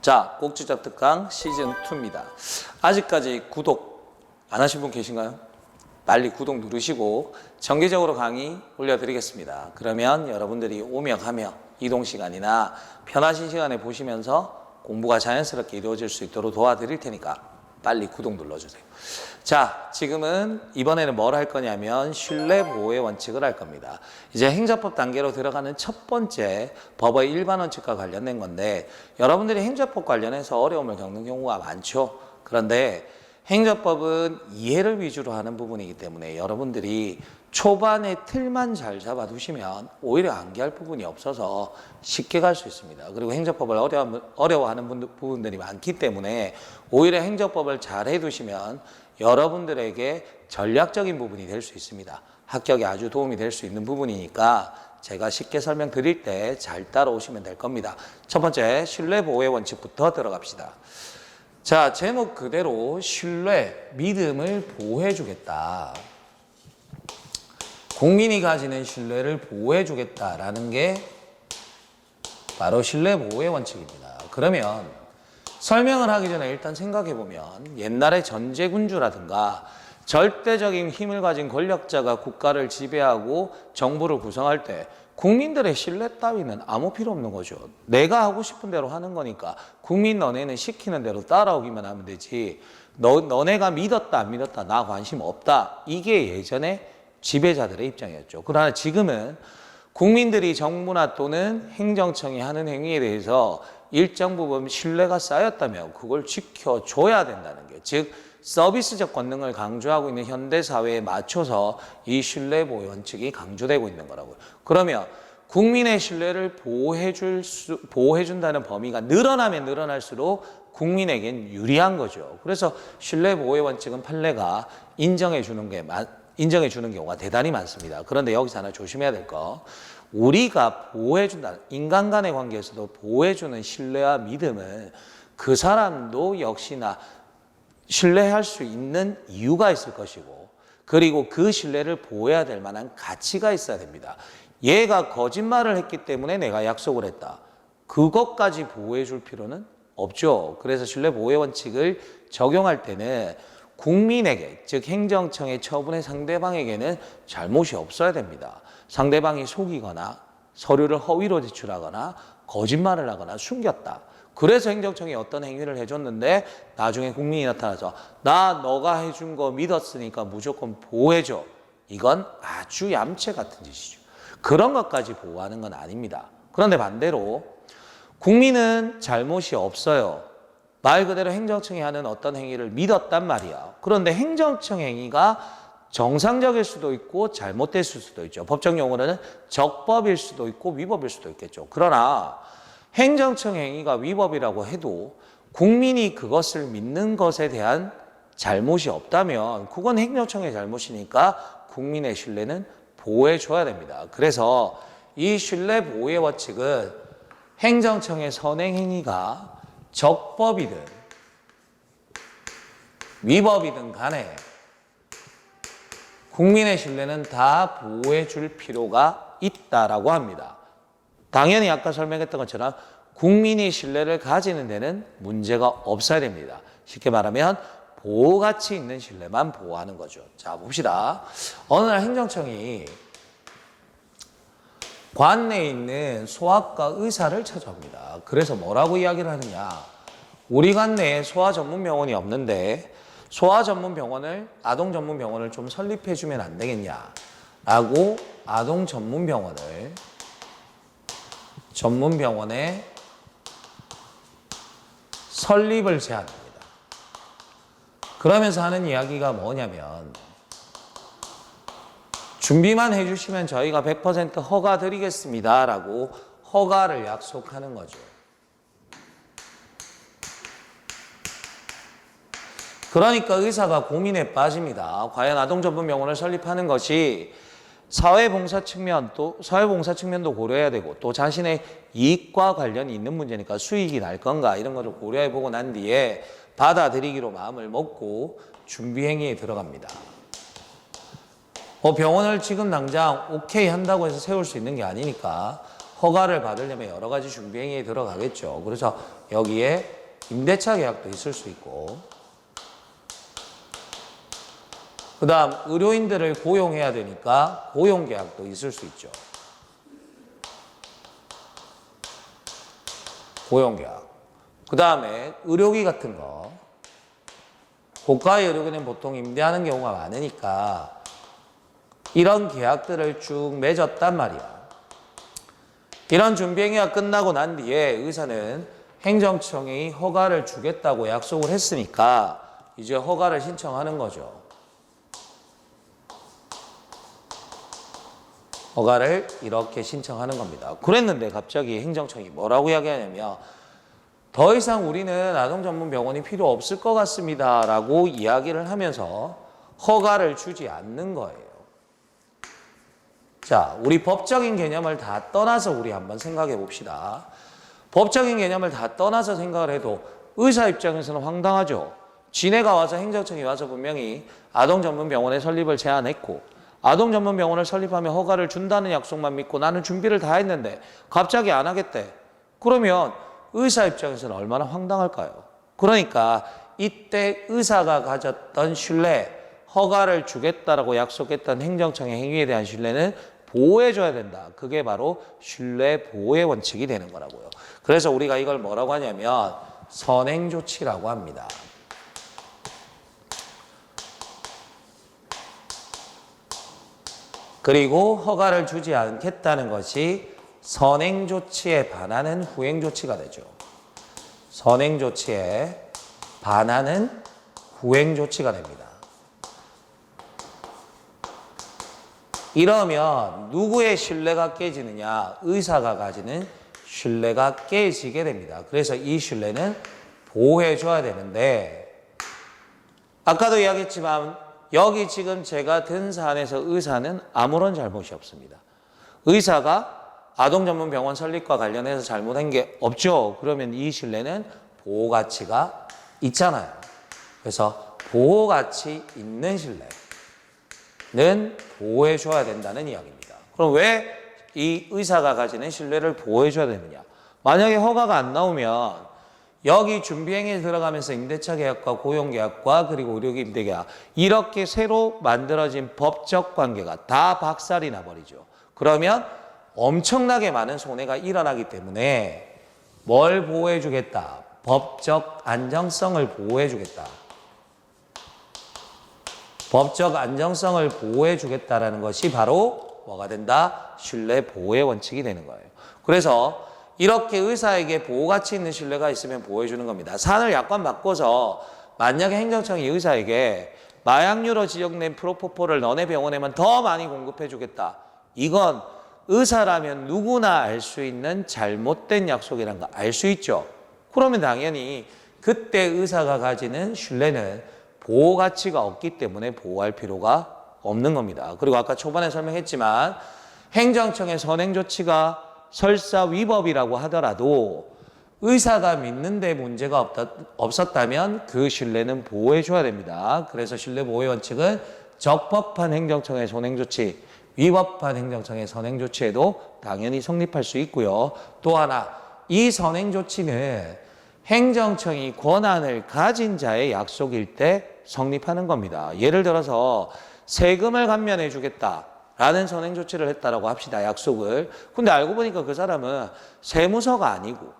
자, 꼭지잡 특강 시즌 2입니다. 아직까지 구독 안 하신 분 계신가요? 빨리 구독 누르시고 정기적으로 강의 올려드리겠습니다. 그러면 여러분들이 오며 가며 이동 시간이나 편하신 시간에 보시면서 공부가 자연스럽게 이루어질 수 있도록 도와드릴 테니까 빨리 구독 눌러주세요. 자, 지금은 이번에는 뭘 할 거냐면 신뢰 보호의 원칙을 할 겁니다. 이제 행정법 단계로 들어가는 첫 번째 법의 일반 원칙과 관련된 건데 여러분들이 행정법 관련해서 어려움을 겪는 경우가 많죠. 그런데 행정법은 이해를 위주로 하는 부분이기 때문에 여러분들이 초반에 틀만 잘 잡아두시면 오히려 암기할 부분이 없어서 쉽게 갈 수 있습니다. 그리고 행정법을 어려워, 어려워하는 분들, 부분들이 많기 때문에 오히려 행정법을 잘 해두시면 여러분들에게 전략적인 부분이 될 수 있습니다. 합격에 아주 도움이 될 수 있는 부분이니까 제가 쉽게 설명드릴 때 잘 따라오시면 될 겁니다. 첫 번째, 신뢰 보호의 원칙부터 들어갑시다. 자, 제목 그대로 신뢰, 믿음을 보호해 주겠다. 국민이 가지는 신뢰를 보호해 주겠다라는 게 바로 신뢰 보호의 원칙입니다. 그러면 설명을 하기 전에 일단 생각해 보면 옛날에 전제군주라든가 절대적인 힘을 가진 권력자가 국가를 지배하고 정부를 구성할 때 국민들의 신뢰 따위는 아무 필요 없는 거죠. 내가 하고 싶은 대로 하는 거니까 국민 너네는 시키는 대로 따라오기만 하면 되지. 너, 너네가 믿었다 안 믿었다 나 관심 없다. 이게 예전에 지배자들의 입장이었죠. 그러나 지금은 국민들이 정부나 또는 행정청이 하는 행위에 대해서 일정 부분 신뢰가 쌓였다면 그걸 지켜줘야 된다는 게, 즉 서비스적 권능을 강조하고 있는 현대 사회에 맞춰서 이 신뢰 보호 원칙이 강조되고 있는 거라고요. 그러면 국민의 신뢰를 보호해줄 수, 보호해준다는 범위가 늘어나면 늘어날수록 국민에겐 유리한 거죠. 그래서 신뢰 보호의 원칙은 판례가 인정해 주는 게 많, 인정해 주는 경우가 대단히 많습니다. 그런데 여기서 하나 조심해야 될 거. 우리가 보호해준다. 인간 간의 관계에서도 보호해주는 신뢰와 믿음은 그 사람도 역시나 신뢰할 수 있는 이유가 있을 것이고, 그리고 그 신뢰를 보호해야 될 만한 가치가 있어야 됩니다. 얘가 거짓말을 했기 때문에 내가 약속을 했다. 그것까지 보호해 줄 필요는 없죠. 그래서 신뢰 보호의 원칙을 적용할 때는 국민에게, 즉 행정청의 처분의 상대방에게는 잘못이 없어야 됩니다. 상대방이 속이거나 서류를 허위로 제출하거나 거짓말을 하거나 숨겼다. 그래서 행정청이 어떤 행위를 해줬는데 나중에 국민이 나타나서 나 너가 해준 거 믿었으니까 무조건 보호해줘. 이건 아주 얌체 같은 짓이죠. 그런 것까지 보호하는 건 아닙니다. 그런데 반대로 국민은 잘못이 없어요. 말 그대로 행정청이 하는 어떤 행위를 믿었단 말이야. 그런데 행정청 행위가 정상적일 수도 있고 잘못됐을 수도 있죠. 법정 용어로는 적법일 수도 있고 위법일 수도 있겠죠. 그러나 행정청 행위가 위법이라고 해도 국민이 그것을 믿는 것에 대한 잘못이 없다면 그건 행정청의 잘못이니까 국민의 신뢰는 보호해 줘야 됩니다. 그래서 이 신뢰 보호의 원칙은 행정청의 선행 행위가 적법이든 위법이든 간에 국민의 신뢰는 다 보호해 줄 필요가 있다라고 합니다. 당연히 아까 설명했던 것처럼 국민이 신뢰를 가지는 데는 문제가 없어야 됩니다. 쉽게 말하면 보호 가치 있는 신뢰만 보호하는 거죠. 자, 봅시다. 어느 날 행정청이 관내에 있는 소아과 의사를 찾아옵니다. 그래서 뭐라고 이야기를 하느냐. 우리 관내에 소아 전문 병원이 없는데 소아 전문 병원을 아동 전문 병원을 좀 설립해 주면 안 되겠냐. 라고 아동 전문 병원을 전문 병원에 설립을 제안합니다. 그러면서 하는 이야기가 뭐냐면 준비만 해주시면 저희가 100% 허가 드리겠습니다. 라고 허가를 약속하는 거죠. 그러니까 의사가 고민에 빠집니다. 과연 아동 전문 병원을 설립하는 것이 사회봉사 측면 또 사회봉사 측면도 고려해야 되고 또 자신의 이익과 관련이 있는 문제니까 수익이 날 건가 이런 것을 고려해 보고 난 뒤에 받아들이기로 마음을 먹고 준비 행위에 들어갑니다. 어, 병원을 지금 당장 오케이 한다고 해서 세울 수 있는 게 아니니까 허가를 받으려면 여러 가지 준비 행위에 들어가겠죠. 그래서 여기에 임대차 계약도 있을 수 있고 그 다음 의료인들을 고용해야 되니까 고용 계약도 있을 수 있죠. 고용 계약. 그 다음에 의료기 같은 거 고가의 의료기는 보통 임대하는 경우가 많으니까 이런 계약들을 쭉 맺었단 말이야. 이런 준비행위가 끝나고 난 뒤에 의사는 행정청이 허가를 주겠다고 약속을 했으니까 이제 허가를 신청하는 거죠. 허가를 이렇게 신청하는 겁니다. 그랬는데 갑자기 행정청이 뭐라고 이야기하냐면 더 이상 우리는 아동 전문 병원이 필요 없을 것 같습니다. 라고 이야기를 하면서 허가를 주지 않는 거예요. 자, 우리 법적인 개념을 다 떠나서 우리 한번 생각해 봅시다. 법적인 개념을 다 떠나서 생각을 해도 의사 입장에서는 황당하죠. 지네가 와서 행정청이 와서 분명히 아동 전문 병원의 설립을 제안했고 아동 전문 병원을 설립하면 허가를 준다는 약속만 믿고 나는 준비를 다 했는데 갑자기 안 하겠대. 그러면 의사 입장에서는 얼마나 황당할까요? 그러니까 이때 의사가 가졌던 신뢰, 허가를 주겠다라고 약속했던 행정청의 행위에 대한 신뢰는 보호해줘야 된다. 그게 바로 신뢰 보호의 원칙이 되는 거라고요. 그래서 우리가 이걸 뭐라고 하냐면 선행조치라고 합니다. 그리고 허가를 주지 않겠다는 것이 선행 조치에 반하는 후행 조치가 되죠. 선행 조치에 반하는 후행 조치가 됩니다. 이러면 누구의 신뢰가 깨지느냐? 의사가 가지는 신뢰가 깨지게 됩니다. 그래서 이 신뢰는 보호해줘야 되는데, 아까도 이야기했지만, 여기 지금 제가 든 사안에서 의사는 아무런 잘못이 없습니다. 의사가 아동 전문 병원 설립과 관련해서 잘못한 게 없죠. 그러면 이 신뢰는 보호 가치가 있잖아요. 그래서 보호 가치 있는 신뢰는 보호해 줘야 된다는 이야기입니다. 그럼 왜 이 의사가 가지는 신뢰를 보호해 줘야 되느냐? 만약에 허가가 안 나오면 여기 준비행위에 들어가면서 임대차 계약과 고용 계약과 그리고 의료기 임대 계약 이렇게 새로 만들어진 법적 관계가 다 박살이 나 버리죠. 그러면 엄청나게 많은 손해가 일어나기 때문에 뭘 보호해 주겠다? 법적 안정성을 보호해 주겠다. 법적 안정성을 보호해 주겠다라는 것이 바로 뭐가 된다? 신뢰 보호의 원칙이 되는 거예요. 그래서 이렇게 의사에게 보호 가치 있는 신뢰가 있으면 보호해 주는 겁니다. 산을 약관 바꿔서 만약에 행정청이 의사에게 마약류로 지정된 프로포폴을 너네 병원에만 더 많이 공급해 주겠다. 이건 의사라면 누구나 알 수 있는 잘못된 약속이라는 거알수 있죠. 그러면 당연히 그때 의사가 가지는 신뢰는 보호 가치가 없기 때문에 보호할 필요가 없는 겁니다. 그리고 아까 초반에 설명했지만 행정청의 선행 조치가 설사 위법이라고 하더라도 의사가 믿는데 문제가 없다, 없었다면 그 신뢰는 보호해 줘야 됩니다. 그래서 신뢰 보호의 원칙은 적법한 행정청의 선행 조치, 위법한 행정청의 선행 조치에도 당연히 성립할 수 있고요. 또 하나 이 선행 조치는 행정청이 권한을 가진 자의 약속일 때 성립하는 겁니다. 예를 들어서 세금을 감면해 주겠다 라는 선행 조치를 했다라고 합시다. 약속을. 근데 알고 보니까 그 사람은 세무서가 아니고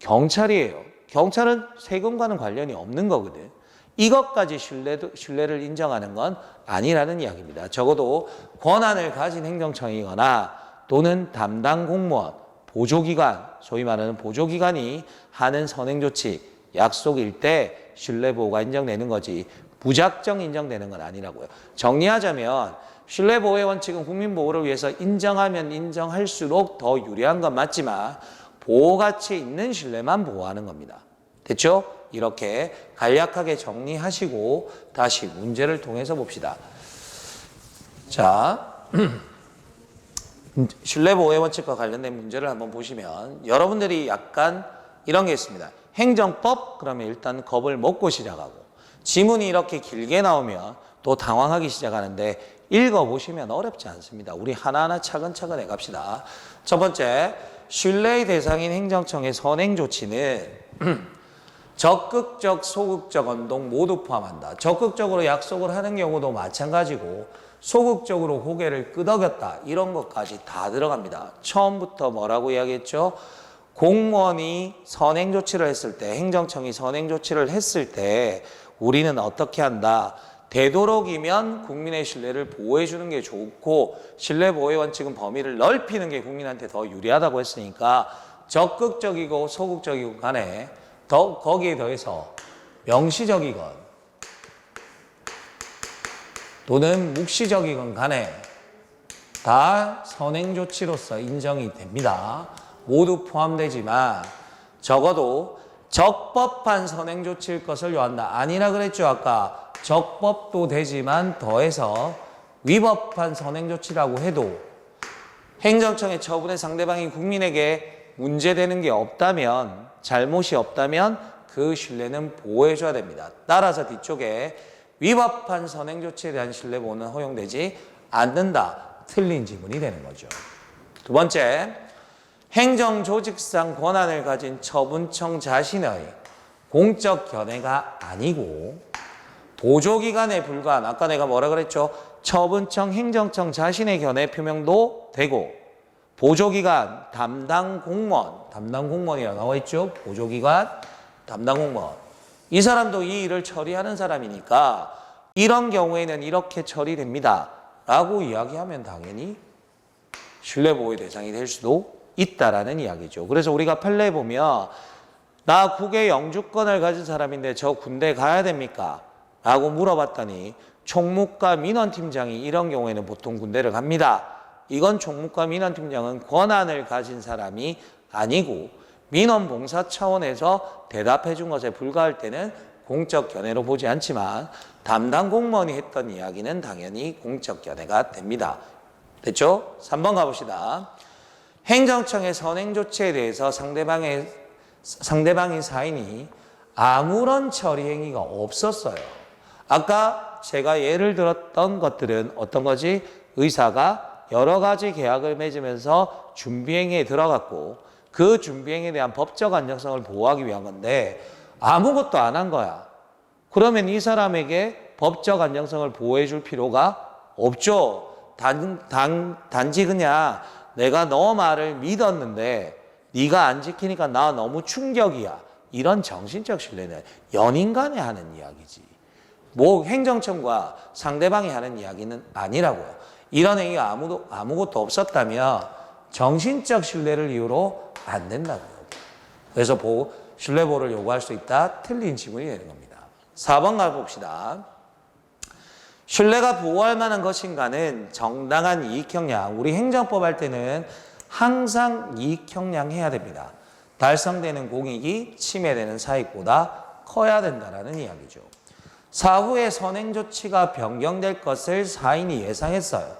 경찰이에요. 경찰은 세금과는 관련이 없는 거거든. 이것까지 신뢰도, 신뢰를 인정하는 건 아니라는 이야기입니다. 적어도 권한을 가진 행정청이거나 또는 담당 공무원, 보조기관, 소위 말하는 보조기관이 하는 선행조치, 약속일 때 신뢰보호가 인정되는 거지 무작정 인정되는 건 아니라고요. 정리하자면 신뢰보호의 원칙은 국민보호를 위해서 인정하면 인정할수록 더 유리한 건 맞지만 보호가치 있는 신뢰만 보호하는 겁니다. 됐죠? 이렇게 간략하게 정리하시고 다시 문제를 통해서 봅시다. 자, 신뢰보호의 원칙과 관련된 문제를 한번 보시면 여러분들이 약간 이런 게 있습니다. 행정법 그러면 일단 겁을 먹고 시작하고 지문이 이렇게 길게 나오면 또 당황하기 시작하는데 읽어보시면 어렵지 않습니다. 우리 하나하나 차근차근 해갑시다. 첫 번째, 신뢰의 대상인 행정청의 선행 조치는 적극적, 소극적 언동 모두 포함한다. 적극적으로 약속을 하는 경우도 마찬가지고 소극적으로 고개를 끄덕였다. 이런 것까지 다 들어갑니다. 처음부터 뭐라고 이야기했죠? 공무원이 선행 조치를 했을 때, 행정청이 선행 조치를 했을 때 우리는 어떻게 한다? 되도록이면 국민의 신뢰를 보호해 주는 게 좋고 신뢰 보호 원칙은 범위를 넓히는 게 국민한테 더 유리하다고 했으니까 적극적이고 소극적이고 간에 더 거기에 더해서 명시적이건 또는 묵시적이건 간에 다 선행 조치로서 인정이 됩니다. 모두 포함되지만 적어도 적법한 선행 조치일 것을 요한다. 아니라 그랬죠 아까 적법도 되지만 더해서 위법한 선행 조치라고 해도 행정청의 처분에 상대방이 국민에게 문제되는 게 없다면 잘못이 없다면 그 신뢰는 보호해줘야 됩니다. 따라서 뒤쪽에 위법한 선행 조치에 대한 신뢰 보호는 허용되지 않는다. 틀린 지문이 되는 거죠. 두 번째, 행정 조직상 권한을 가진 처분청 자신의 공적 견해가 아니고 보조기관에 불과한 아까 내가 뭐라 그랬죠? 처분청, 행정청 자신의 견해 표명도 되고 보조기관, 담당 공무원, 담당 공무원이라고 나와 있죠? 보조기관, 담당 공무원. 이 사람도 이 일을 처리하는 사람이니까 이런 경우에는 이렇게 처리됩니다. 라고 이야기하면 당연히 신뢰보호의 대상이 될 수도 있다라는 이야기죠. 그래서 우리가 판례에 보면 나 국외 영주권을 가진 사람인데 저 군대 가야 됩니까? 라고 물어봤더니 총무과 민원팀장이 이런 경우에는 보통 군대를 갑니다. 이건 총무과 민원팀장은 권한을 가진 사람이 아니고 민원 봉사 차원에서 대답해 준 것에 불과할 때는 공적 견해로 보지 않지만 담당 공무원이 했던 이야기는 당연히 공적 견해가 됩니다. 됐죠? 3번 가봅시다. 행정청의 선행 조치에 대해서 상대방의 상대방의 사인이 아무런 처리 행위가 없었어요. 아까 제가 예를 들었던 것들은 어떤 거지? 의사가 여러 가지 계약을 맺으면서 준비행위에 들어갔고 그 준비행위에 대한 법적 안정성을 보호하기 위한 건데 아무것도 안 한 거야. 그러면 이 사람에게 법적 안정성을 보호해 줄 필요가 없죠. 단, 단, 단지 그냥 내가 너 말을 믿었는데 네가 안 지키니까 나 너무 충격이야. 이런 정신적 신뢰는 연인 간에 하는 이야기지. 뭐 행정청과 상대방이 하는 이야기는 아니라고요. 이런 행위가 아무도, 아무것도 없었다면 정신적 신뢰를 이유로 안 된다고요. 그래서 보, 신뢰보호를 요구할 수 있다. 틀린 지문이 되는 겁니다. 4번 가봅시다. 신뢰가 보호할 만한 것인가는 정당한 이익형량. 우리 행정법 할 때는 항상 이익형량 해야 됩니다. 달성되는 공익이 침해되는 사익보다 커야 된다라는 이야기죠. 사후에 선행 조치가 변경될 것을 사인이 예상했어요.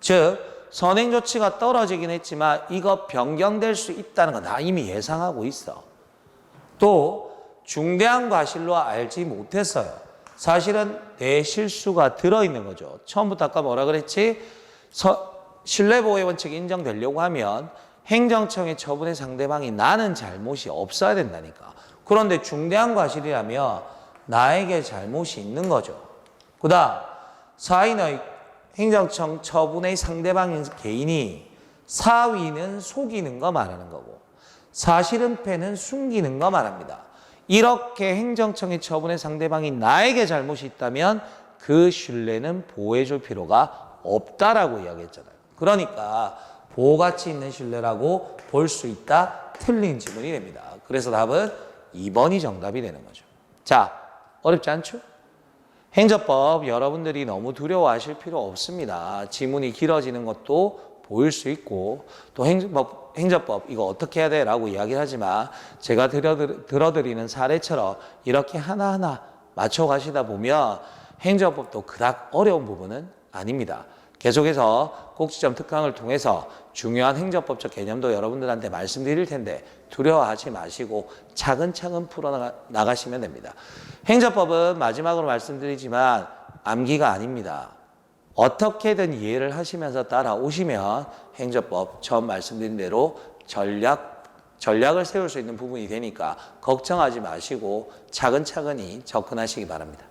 즉 선행 조치가 떨어지긴 했지만 이거 변경될 수 있다는 건 다 이미 예상하고 있어. 또 중대한 과실로 알지 못했어요. 사실은 내 실수가 들어있는 거죠. 처음부터 아까 뭐라 그랬지? 서, 신뢰보호의 원칙이 인정되려고 하면 행정청의 처분의 상대방이 나는 잘못이 없어야 된다니까. 그런데 중대한 과실이라면 나에게 잘못이 있는 거죠. 그 다음, 사인의 행정청 처분의 상대방인 개인이 사위는 속이는 거 말하는 거고 사실은 패는 숨기는 거 말합니다. 이렇게 행정청의 처분의 상대방이 나에게 잘못이 있다면 그 신뢰는 보호해 줄 필요가 없다라고 이야기했잖아요. 그러니까 보호가치 있는 신뢰라고 볼 수 있다. 틀린 지문이 됩니다. 그래서 답은 2번이 정답이 되는 거죠. 자, 어렵지 않죠? 행정법 여러분들이 너무 두려워하실 필요 없습니다. 지문이 길어지는 것도 보일 수 있고 또 행정법, 행정법 이거 어떻게 해야 돼? 라고 이야기를 하지만 제가 들어드, 들어드리는 사례처럼 이렇게 하나하나 맞춰가시다 보면 행정법도 그닥 어려운 부분은 아닙니다. 계속해서 꼭지점 특강을 통해서 중요한 행정법적 개념도 여러분들한테 말씀드릴 텐데 두려워하지 마시고 차근차근 풀어 나가시면 됩니다. 행정법은 마지막으로 말씀드리지만 암기가 아닙니다. 어떻게든 이해를 하시면서 따라오시면 행정법 처음 말씀드린 대로 전략 전략을 세울 수 있는 부분이 되니까 걱정하지 마시고 차근차근히 접근하시기 바랍니다.